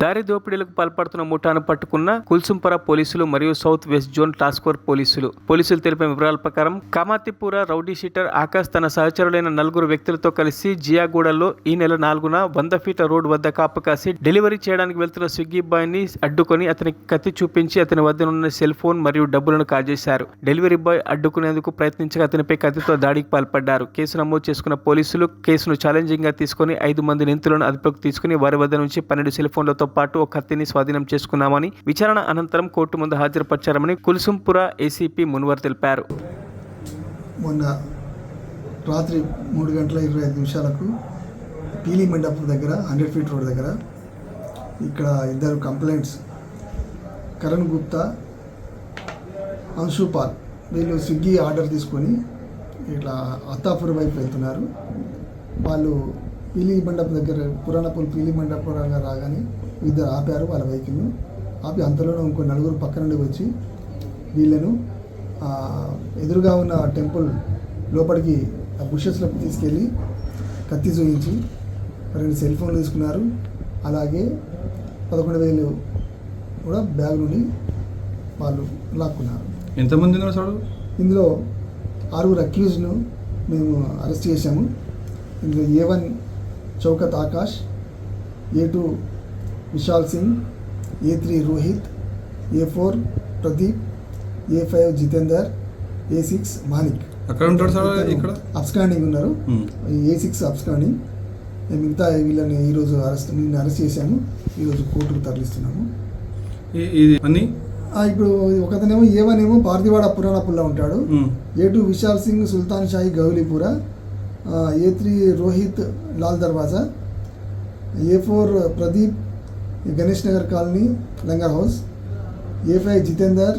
దారి దోపిడీలకు పాల్పడుతున్న ముఠాను పట్టుకున్న కుల్సుంపర పోలీసులు మరియు south west zone task force పోలీసులు. పోలీసులు తెలిపిన వివరాల ప్రకారం కామాతిపుర రౌడీ షీటర్ ఆకాష్ తన సహచరులైన నలుగురు వ్యక్తులతో కలిసి జియాగూడలో ఈ నెల నాలుగున వంద ఫీట్ల రోడ్ వద్ద కాపు కాసి డెలివరీ చేయడానికి వెళ్తున్న స్విగ్గీ బాయ్ని అడ్డుకొని అతనికి కత్తి చూపించి అతని వద్ద ఉన్న సెల్ ఫోన్ మరియు డబ్బులను కాజేశారు. డెలివరీ బాయ్ అడ్డుకునేందుకు ప్రయత్నించగా అతనిపై కత్తితో దాడికి పాల్పడ్డారు. కేసు నమోదు చేసుకున్న పోలీసులు కేసును ఛాలెంజింగ్గా తీసుకుని ఐదు మంది నిందితులను అదుపులోకి తీసుకుని వారి వద్ద నుంచి పన్నెండు సెల్ ఫోన్లతో తో పాటు ఒక కత్తిని స్వాధీనం చేసుకున్నామని విచారణ అనంతరం కోర్టు ముందు హాజరుపరిచారని కుల్సుంపుర ఏసీపీ మున్వర్ తెలిపారు. మొన్న రాత్రి మూడు గంటల ఇరవై ఐదు నిమిషాలకు పీలి మండపం దగ్గర హండ్రెడ్ ఫీట్ రోడ్ దగ్గర ఇక్కడ ఇద్దరు కంప్లైంట్స్ కరణ్ గుప్తా అంశుపాల్ వీళ్ళు స్విగ్గీ ఆర్డర్ తీసుకొని ఇట్లా అత్తాపూర్ వైపు వెళ్తున్నారు. వాళ్ళు పీలీ మండపం దగ్గర పురాణపూల్ పీలీ మండపం దగ్గర రాగానే ఇద్దరు ఆపారు వాళ్ళ వెహికల్ ఆపి అంతలోనే ఇంకో నలుగురు పక్క నుండి వచ్చి వీళ్ళను ఎదురుగా ఉన్న టెంపుల్ లోపలికి ఆ బుషెస్లోకి తీసుకెళ్ళి కత్తి చూపించి రెండు సెల్ ఫోన్లు తీసుకున్నారు. అలాగే పదకొండు వేలు కూడా బ్యాగ్ నుండి వాళ్ళు లాక్కున్నారు. ఎంతమంది ఉన్నారు సార్? ఇందులో ఆరుగురు అక్యూజ్ను మేము అరెస్ట్ చేశాము. ఇందులో A one Shaukat Akash A two Vishal Singh A three Rohit A four Pradeep A five Jitender A six Manik అక్కడ సార్ ఇక్కడ? అబ్స్కాండింగ్ ఉన్నారు. ఉమ్. ఏ సిక్స్ అబ్స్కాండింగ్ మిగతా వీళ్ళని ఈరోజు అరెస్ట్ నిన్న అరెస్ట్ చేశాము. ఈరోజు కోర్టుకు తరలిస్తున్నాము. ఇది అన్ని? ఇప్పుడు ఒకతనేమో ఏ వన్ ఏమో పార్థివాడ పురాణపుల్లో ఉంటాడు. ఉమ్. A two Vishal Singh Sultan Shahi Gowlipura. A three Rohit Lal Darwaza A four Pradeep Ganesh Nagar colony Langar House A five Jitender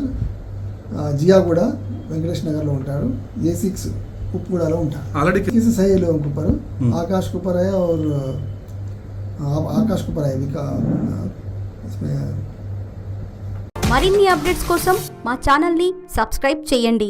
ఆ, జియాగూడ వెంకటేష్ నగర్లో ఉంటాడు ఏ సిక్స్ ఉప్పుగూడలో ఉంటాడు ఆల్రెడీ किसी सही है लोगों के ऊपर हम्म। आकाश के ऊपर है और आ, आकाश के ऊपर है विका इसमें మరిన్ని అప్డేట్స్ కోసం మా ఛానల్ని సబ్స్క్రైబ్ చేయండి